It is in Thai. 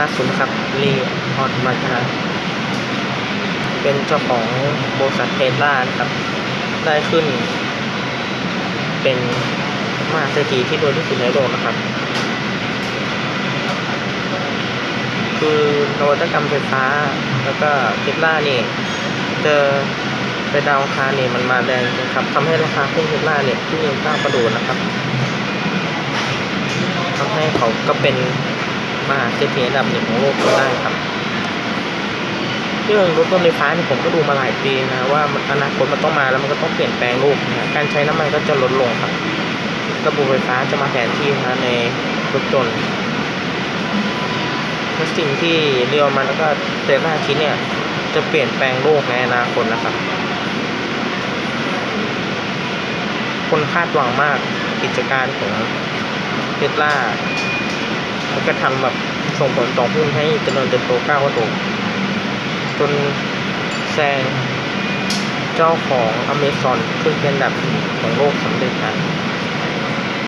ล่าสุดครับลีออดมาจาเป็นเจ้าของบริษัทเทสลานครับ ได้ขึ้น เป็นมหาเศรษฐีที่รวยที่สุดในโลกนะครับ คือนวัตกรรมไฟฟ้า แล้วก็เทสลานี่เจอไปดาวคารนี่มันมาแรงนะครับทำให้ราคาหุ้นเทสลาเนี่ยที่ยังก้าวกระโดดนะครับทำให้เขาก็เป็น มหาเศรษฐีอันดับหนึ่งของโลกก็ได้ครับเรื่องรถยนต์ไฟฟ้านี่ผมก็ดูมาหลายปีนะว่าอนาคตมันต้องมาแล้วมันก็ต้องเปลี่ยนแปลงโลกนะการใช้น้ำมันก็จะลดลงครับระบบไฟฟ้าจะมาแทนที่นะในรถยนต์สิ่งที่เรียวมันแล้วก็เตล่าคิดเนี่ยจะเปลี่ยนแปลงโลกในอนาคตนะครับ คนคาดหวังมากกิจการของเทสลา มันก็ทำแบบส่งผลต่อหุ้นให้เจริญเติบโตก้าวกระโดดจนแซงเจ้าของอเมซอนขึ้นเป็นอันดับของโลกสำเร็จ